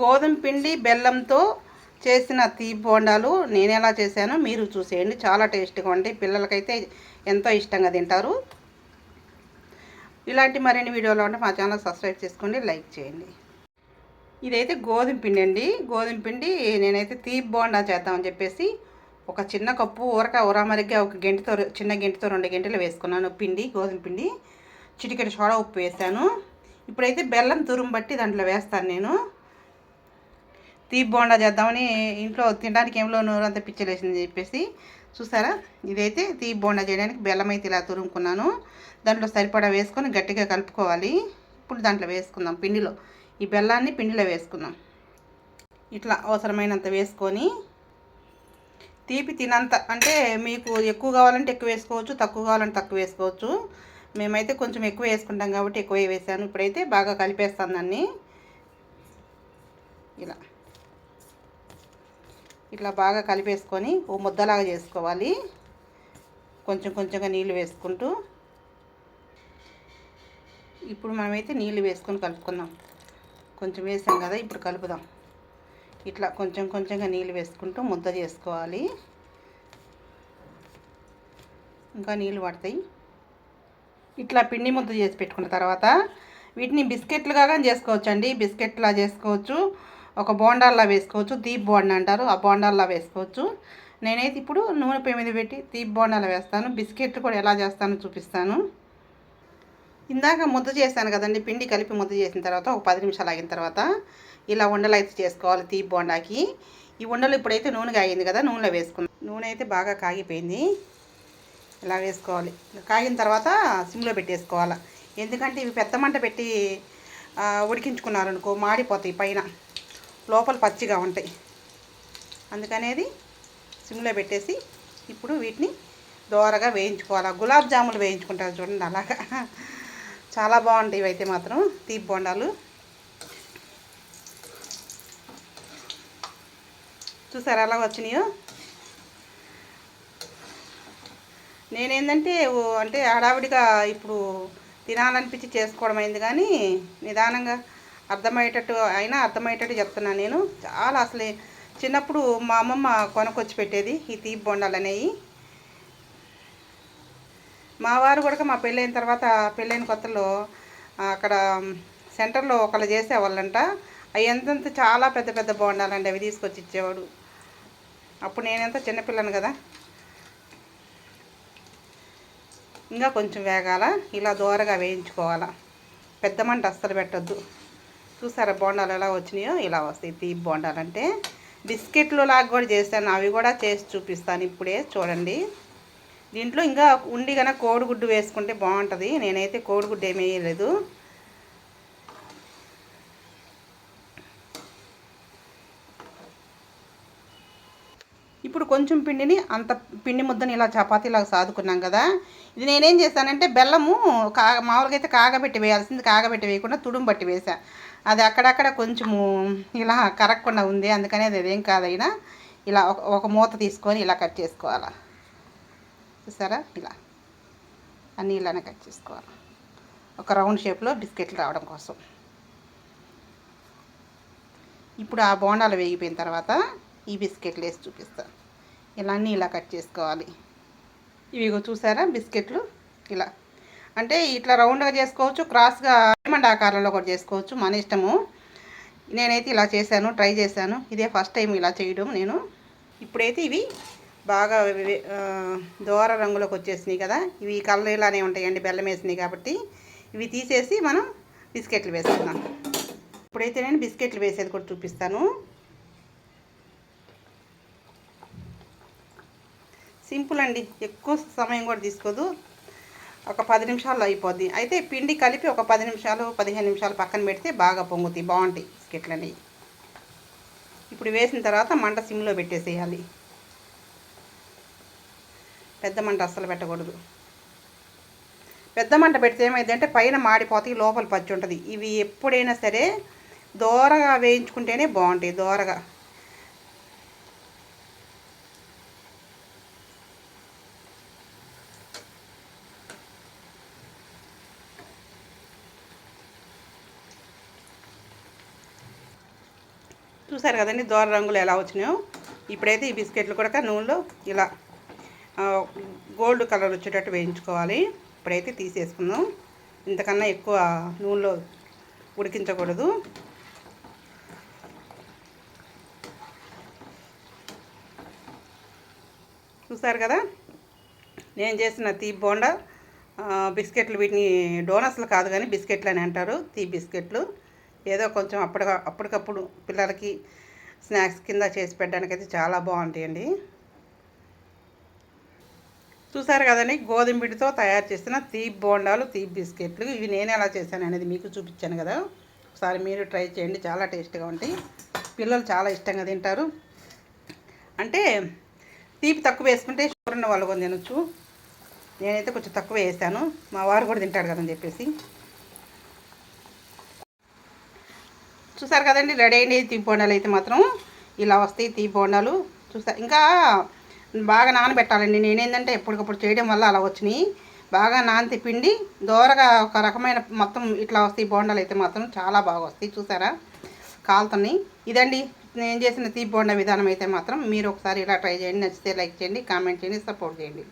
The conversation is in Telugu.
గోధుమ పిండి బెల్లంతో చేసిన తీపి బోండాలు నేను ఎలా చేశానో మీరు చూసేయండి. చాలా టేస్ట్గా ఉంటాయి. పిల్లలకైతే ఎంతో ఇష్టంగా తింటారు. ఇలాంటి మరిన్ని వీడియోలు ఉంటే మా ఛానల్ సబ్స్క్రైబ్ చేసుకోండి లైక్ చేయండి. ఇదైతే గోధుమ పిండి అండి. గోధుమ పిండి నేనైతే తీపి బోండా చేద్దామని చెప్పేసి ఒక చిన్న కప్పు ఊరక ఉరామరిగ్గా ఒక గంటతో చిన్న గంటతో రెండు గంటలు వేసుకున్నాను పిండి గోధుమ పిండి. చిటికెడు సోడా ఉప్పు వేసాను. ఇప్పుడైతే బెల్లం తురుము బట్టి దాంట్లో వేస్తాను నేను. తీపి బోండా చేద్దామని ఇంట్లో తినడానికి ఏంలో నూరు అంతా పిచ్చలేసింది చెప్పేసి చూసారా? ఇదైతే తీపి బోండా చేయడానికి బెల్లం అయితే ఇలా తురుముకున్నాను. దాంట్లో సరిపడా వేసుకొని గట్టిగా కలుపుకోవాలి. ఇప్పుడు దాంట్లో వేసుకుందాం పిండిలో. ఈ బెల్లాన్ని పిండిలో వేసుకుందాం. ఇట్లా అవసరమైనంత వేసుకొని తీపి తినంత అంటే మీకు ఎక్కువ కావాలంటే ఎక్కువ వేసుకోవచ్చు తక్కువ కావాలంటే తక్కువ వేసుకోవచ్చు. మేమైతే కొంచెం ఎక్కువ వేసుకుంటాం కాబట్టి ఎక్కువ వేసాను. ఇప్పుడైతే బాగా కలిపేస్తాను దాన్ని. ఇలా. ఇట్లా బాగా కలిపేసుకొని ఓ ముద్దలాగా చేసుకోవాలి. కొంచెం కొంచెంగా నీళ్ళు వేసుకుంటూ. ఇప్పుడు మనమైతే నీళ్ళు వేసుకొని కలుపుకుందాం. కొంచెం వేసాం కదా ఇప్పుడు కలుపుదాం. ఇట్లా కొంచెం కొంచెంగా నీళ్ళు వేసుకుంటూ ముద్ద చేసుకోవాలి. ఇంకా నీళ్ళు పడతాయి. ఇట్లా పిండి ముద్ద చేసి పెట్టుకున్న తర్వాత వీటిని బిస్కెట్లుగా కానీ చేసుకోవచ్చు అండి బిస్కెట్లా చేసుకోవచ్చు. ఒక బోండాల్లా వేసుకోవచ్చు దీప్ బోండా అంటారు ఆ బోండాల్లా వేసుకోవచ్చు. నేనైతే ఇప్పుడు నూనె పొయ్యి మీద పెట్టి దీప్ బోండాలు వేస్తాను బిస్కెట్లు కూడా ఎలా చేస్తానో చూపిస్తాను. ఇందాక ముద్ద చేశాను కదండి పిండి కలిపి ముద్ద చేసిన తర్వాత ఒక పది నిమిషాలు ఆగిన తర్వాత ఇలా ఉండలు అయితే చేసుకోవాలి తీపి బోండాకి. ఈ ఉండలు ఇప్పుడైతే నూనె కాగింది కదా నూనెలో వేసుకుందాం నూనె అయితే బాగా కాగిపోయింది. ఇలా వేసుకోవాలి. కాగిన తర్వాత సిమ్లో పెట్టేసుకోవాలి. ఎందుకంటే ఇవి పెద్ద మంట పెట్టి ఉడికించుకున్నారనుకో మాడిపోతాయి పైన. లోపల పచ్చిగా ఉంటాయి. అందుకనేది సిమ్లో పెట్టేసి ఇప్పుడు వీటిని దోరగా వేయించుకోవాలి. గులాబ్ జాములు వేయించుకుంటారు చూడండి అలాగా. చాలా బాగుంటాయి ఇవైతే మాత్రం తీపి బొండాలు. చూసారా ఎలా వచ్చినాయో? నేనేంటంటే అంటే హడావిడిగా ఇప్పుడు తినాలనిపించి చేసుకోవడం అయింది కానీ నిదానంగా అర్థమయ్యేటట్టు అయినా అర్థమయ్యేటట్టు చెప్తున్నాను నేను. చాలా అసలు చిన్నప్పుడు మా అమ్మమ్మ కొనకొచ్చి పెట్టేది ఈ తీపి బొండాలు అనేవి. మా వారు కూడా మా పెళ్ళైన తర్వాత పెళ్ళైన కొత్తలో అక్కడ సెంటర్లో ఒకళ్ళు చేసేవాళ్ళంట. అవి ఎంతంత చాలా పెద్ద పెద్ద బోండాలండి అవి తీసుకొచ్చి ఇచ్చేవాడు. అప్పుడు నేనెంత చిన్నపిల్లను కదా. ఇంకా కొంచెం వేగాల ఇలా దూరగా వేయించుకోవాలా. పెద్ద మంట అస్సలు పెట్టద్దు. చూసారా బోండాలు ఎలా వచ్చినాయో? ఇలా వస్తాయి తీపి బోండాలు అంటే. బిస్కెట్లు లాగా కూడా చేస్తాను. అవి కూడా చేసి చూపిస్తాను ఇప్పుడే. చూడండి. దీంట్లో ఇంకా ఉండి కనుక కోడిగుడ్డు వేసుకుంటే బాగుంటుంది. నేనైతే కోడిగుడ్డు ఏమీ వేయలేదు. ఇప్పుడు కొంచెం పిండిని అంత పిండి ముద్దని ఇలా చపాతీలాగా సాదుకున్నాం కదా. ఇది నేనేం చేశానంటే బెల్లము కా మామూలుగా అయితే కాగబెట్టి వేయాల్సింది కాగబెట్టి వేయకుండా తుడుం బట్టి వేసాను అది అక్కడక్కడ కొంచెము ఇలా కరగకుండా ఉంది అందుకని అది అదేం కాదైనా ఇలా ఒక ఒక మూత తీసుకొని ఇలా కట్ చేసుకోవాలి. చూసారా? ఇలా. అన్నీ ఇలానే కట్ చేసుకోవాలి. ఒక రౌండ్ షేప్లో బిస్కెట్లు రావడం కోసం. ఇప్పుడు ఆ బోండాలు వేగిపోయిన తర్వాత ఈ బిస్కెట్లు వేసి చూపిస్తాను ఇలా అన్నీ ఇలా కట్ చేసుకోవాలి. ఇవి చూసారా బిస్కెట్లు? ఇలా. అంటే ఇట్లా రౌండ్గా చేసుకోవచ్చు క్రాస్గా డైమండ్ ఆకారంలో కూడా చేసుకోవచ్చు. మన ఇష్టము. నేనైతే ఇలా చేశాను ట్రై చేశాను. ఇదే ఫస్ట్ టైం ఇలా చేయడం నేను. ఇప్పుడైతే ఇవి బాగా దోర రంగులోకి వచ్చేసినాయి కదా. ఇవి కలర్ ఇలానే ఉంటాయండి బెల్లం వేసినాయి కాబట్టి. ఇవి తీసేసి మనం బిస్కెట్లు వేసుకుందాం. ఇప్పుడైతే నేను బిస్కెట్లు వేసేది కూడా చూపిస్తాను. సింపుల్ అండి. ఎక్కువ సమయం కూడా తీసుకోదు. ఒక పది నిమిషాల్లో అయిపోద్ది. అయితే పిండి కలిపి ఒక పది నిమిషాలు పదిహేను నిమిషాలు పక్కన పెడితే బాగా పొంగుతాయి. బాగుంటాయి బిస్కెట్లు అనేవి. ఇప్పుడు వేసిన తర్వాత మంట సిమ్లో పెట్టేసేయాలి. పెద్ద మంట అస్సలు పెట్టకూడదు. పెద్ద మంట పెడితే ఏమైందంటే పైన మాడిపోతాయి లోపల పచ్చి ఉంటుంది. ఇవి ఎప్పుడైనా సరే దోరగా వేయించుకుంటేనే బాగుంటాయి దోరగా. చూసారు కదండి దోర రంగులు ఎలా వచ్చినాయో? ఇప్పుడైతే ఈ బిస్కెట్లు కూడా నూనెలో ఇలా గోల్డ్ కలర్ వచ్చేటట్టు వేయించుకోవాలి. ఇప్పుడైతే తీసేసుకుందాం. ఇంతకన్నా ఎక్కువ నూనెలో ఉడికించకూడదు. చూసారు కదా? నేను చేసిన తీ బోండా బిస్కెట్లు వీటిని డోనట్స్లు కాదు కానీ బిస్కెట్లు అని అంటారు తీ బిస్కెట్లు. ఏదో కొంచెం అప్పటి అప్పటికప్పుడు పిల్లలకి స్నాక్స్ కింద చేసి పెట్టడానికి అయితే చాలా బాగుంటాయండి. చూసారు కదండి? గోధుమ పిండితో తయారు చేసిన తీపి బోండాలు తీపి బిస్కెట్లు. ఇవి నేను ఎలా చేశాను అనేది మీకు చూపించాను కదా. ఒకసారి మీరు ట్రై చేయండి. చాలా టేస్ట్గా ఉంటాయి. పిల్లలు చాలా ఇష్టంగా తింటారు. అంటే తీపి తక్కువ వేసుకుంటే షుగర్ ఉన్న వాళ్ళు తినొచ్చు. నేనైతే కొంచెం తక్కువ వేసాను. మా వారు కూడా తింటాడు కదని చెప్పేసి. చూసారు కదండి రెడీ అయింది తీపి బోండాలు అయితే మాత్రం. ఇలా వస్తాయి తీపి బోండాలు చూసా ఇంకా బాగా నానబెట్టాలండి. నేనేంటంటే ఎప్పటికప్పుడు చేయడం వల్ల అలా వచ్చినాయి. బాగా నానతి పిండి దోరగా ఒక రకమైన మొత్తం ఇట్లా వస్తాయి బోండాలు అయితే మాత్రం చాలా బాగా వస్తాయి. చూసారా? కాలుతున్నాయి. ఇదండి నేను చేసిన తీపి బోండా విధానం అయితే మాత్రం. మీరు ఒకసారి ఇలా ట్రై చేయండి. నచ్చితే లైక్ చేయండి కామెంట్ చేయండి సపోర్ట్ చేయండి.